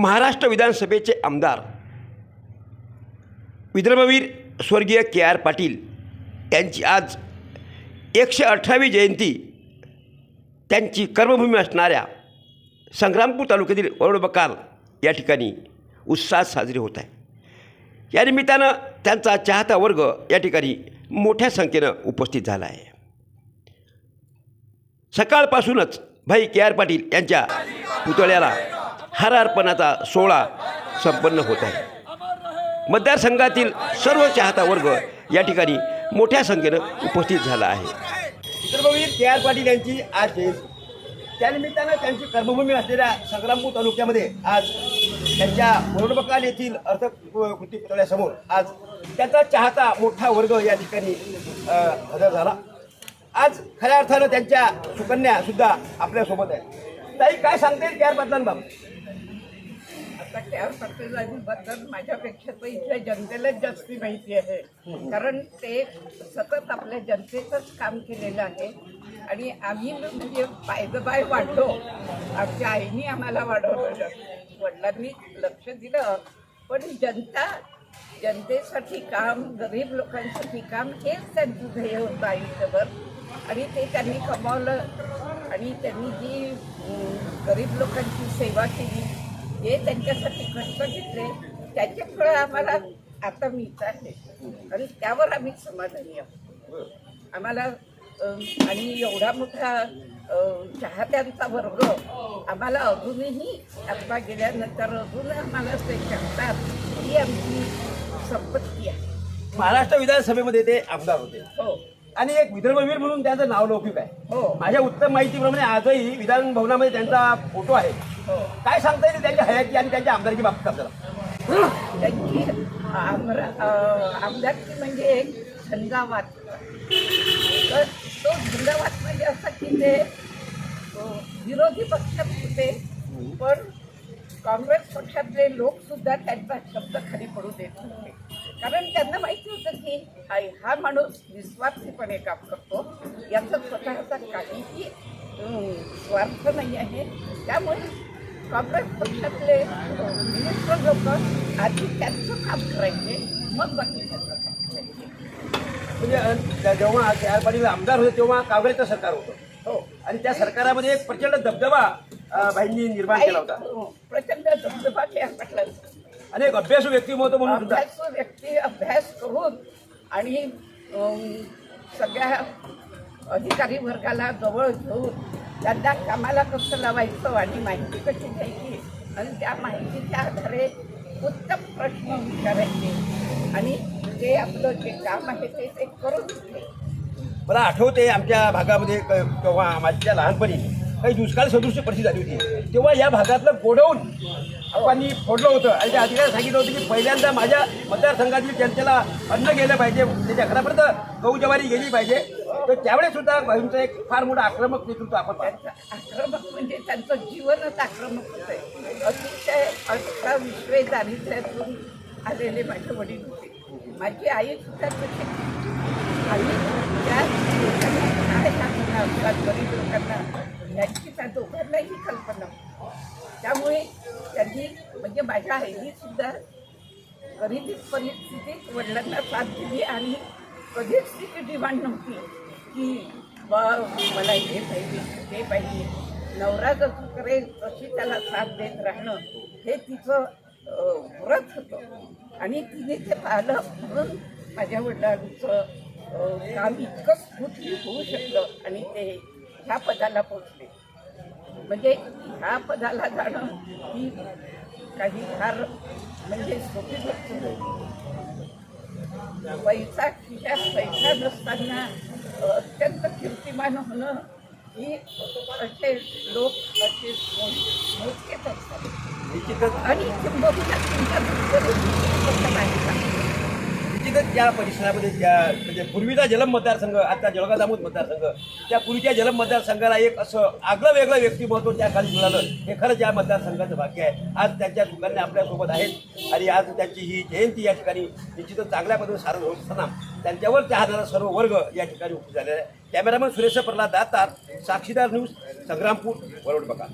महाराष्ट्र विधानसभेचे आमदार विदर्भवीर स्वर्गीय के आर पाटील यांची आज एकशे अठरावी जयंती त्यांची कर्मभूमी असणाऱ्या संग्रामपूर तालुक्यातील वरोडबकाल या ठिकाणी उत्साहात साजरी होत आहे. या निमित्तानं त्यांचा चाहता वर्ग या ठिकाणी मोठ्या संख्येनं उपस्थित झाला आहे. सकाळपासूनच भाई के आर पाटील यांच्या पुतळ्याला हार अर्पणाचा सोहळा संपन्न होत आहे. मतदारसंघातील सर्व चाहता वर्ग या ठिकाणी मोठ्या संख्येनं उपस्थित झाला आहे. विदर्भवीर के आर पाटील यांची आज जयंती. त्यानिमित्तानं त्यांची कर्मभूमी असलेल्या संग्रामपूर तालुक्यामध्ये आज त्यांच्या बोर्डबकाल येथील अर्थकृती पुतळ्यासमोर आज त्याचा चाहता मोठा वर्ग या ठिकाणी हजर झाला. आज खऱ्या अर्थानं त्यांच्या सुकन्या सुद्धा आपल्यासोबत आहे ताई काय सांगते के आर पाटलांबाबत? आता त्या पत्रकारांबद्दल माझ्यापेक्षा तर इथल्या जनतेलाच जास्ती माहिती आहे. कारण ते सतत आपल्या जनतेचंच काम केलेलं आहे. आणि आम्ही म्हणजे पायदबाय वाढलो. आमच्या आईने आम्हाला वाढवलं वडिलांनी लक्ष दिलं. पण जनता जनतेसाठी काम गरीब लोकांसाठी काम हेच त्यांचं ध्येय होतं आयुष्यभर. आणि ते त्यांनी कमावलं. आणि त्यांनी जी गरीब लोकांची सेवा केली हे त्यांच्यासाठी कष्ट घेतले. त्याचे फळ आम्हाला आता मिळत आहे आणि त्यावर आम्ही समाधानी आहोत. आम्हाला आणि एवढा मोठा चाहत्यांचा वर्ग आम्हाला अजूनही आता गेल्यानंतर अजून आम्हाला ते शकतात ही आमची संपत्ती आहे. महाराष्ट्र विधानसभेमध्ये ते आमदार होते. हो. आणि एक विदर्भवीर म्हणून त्यांचं नाव लौकिक आहे. हो. माझ्या उत्तम माहितीप्रमाणे आजही विधान भवनामध्ये त्यांचा फोटो आहे. हो. काय सांगता येईल त्यांच्या हयाची आणि त्यांच्या आमदारकी बाबतीत आपल्याला त्यांची आमरा आमदारकी म्हणजे एक झंझावात. तर तो झंझावात म्हणजे असा की ते विरोधी पक्षात होते पण काँग्रेस पक्षातले लोकसुद्धा त्यांचा शब्द खाली पडू देत नव्हते. कारण त्यांना माहिती होतं की हा- हा माणूस निस्वार्थीपणे काम करतो. याचा स्वतःचा काहीही स्वार्थ नाही आहे. त्यामुळे काँग्रेस पक्षातले मिनिस्टर लोक आधी त्यांचं काम करायचे मग काम करायचे. म्हणजे जेव्हा के आर पाटील आमदार होते तेव्हा काँग्रेसचं सरकार होतं. हो. आणि त्या सरकारामध्ये एक प्रचंड दबदबा अ, भाईंनी निर्माण केला होता. हो, प्रचंड धबधबा खेळ म्हटलं. आणि एक अभ्यासू व्यक्तिमत्व म्हणून अभ्यास व्यक्ती अभ्यास करून आणि सगळ्या अधिकारी वर्गाला जवळ घेऊन त्यांना कामाला कसं लावायचं आणि माहिती कशी घ्यायची? आणि त्या माहितीच्या आधारे उत्तम प्रश्न विचारायचे. आणि ते आपलं जे काम आहे ते ते करून घेतले. मला आठवते आमच्या भागामध्ये क- माझ्या लहानपणी काही दुष्काळ सदृश्य परिस्थिती झाली होती. तेव्हा या भागातलं गोडवून आपण फोडलं होतं. आणि त्या अधिकाऱ्यांनी सांगितलं होतं की पहिल्यांदा माझ्या मतदारसंघातील जनतेला अन्न गेलं पाहिजे. त्याच्या घरापर्यंत गहू ज्वारी गेली पाहिजे. तर त्यावेळेस सुद्धा भाईंचं एक फार मोठं आक्रमक नेतृत्व आपण पाहतो त्यांचं आक्रमक म्हणजे त्यांचं जीवनच आक्रमक होतं अतिशय अठरा विश्वे दारिद्र्यातून आलेले माझे वडील होते. माझी आई सुद्धा तशी. आणि त्या लोकांना काय सांगणं असतात गरीब लोकांना यांची त्या दोघांनाही कल्पना. त्यामुळे त्यांनी म्हणजे माझ्या आईनी सुद्धा गरिबी परिस्थितीत वडिलांना साथ दिली आणि कधीच तिची डिमांड नव्हती. की बा मला हे पाहिजे ते पाहिजे. नवरा जसं करेल तशी त्याला साथ देत राहणं हे तिचं व्रत होतं. आणि तिने ते पाहिलं म्हणून माझ्या वडिलांचं काम इतकं स्फूर्ती होऊ शकलं आणि ते ह्या पदाला पोचले म्हणजे ह्या पदाला जाणं ही काही फार म्हणजे सोपी गोष्ट पैसा खिशात पैसा नसताना अत्यंत कीर्तिमान होणं ही असे लोक असे मोजकेच असतात आणि किंबहुना तुमच्या निश्चितच त्या परिसरामध्ये त्या म्हणजे पूर्वीचा जलम मतदारसंघ आता जळगाव दामोद मतदारसंघ त्या पूर्वीच्या जलम मतदारसंघाला एक असं आगळं वेगळं व्यक्तिमत्व त्या खाली मिळालं. हे खरंच या मतदारसंघाचं भाग्य आहे. आज त्यांच्या सुकन्या आपल्यासोबत आहेत. आणि आज त्यांची ही जयंती या ठिकाणी निश्चितच चांगल्या पद्धतीने सारण होत असताना त्यांच्यावर त्या चाहणारा सर्व वर्ग या ठिकाणी उपस्थित झालेला आहे कॅमेरामन सुरेश प्रल्हाद दातार साक्षीदार न्यूज संग्रामपूर वरोड बघा.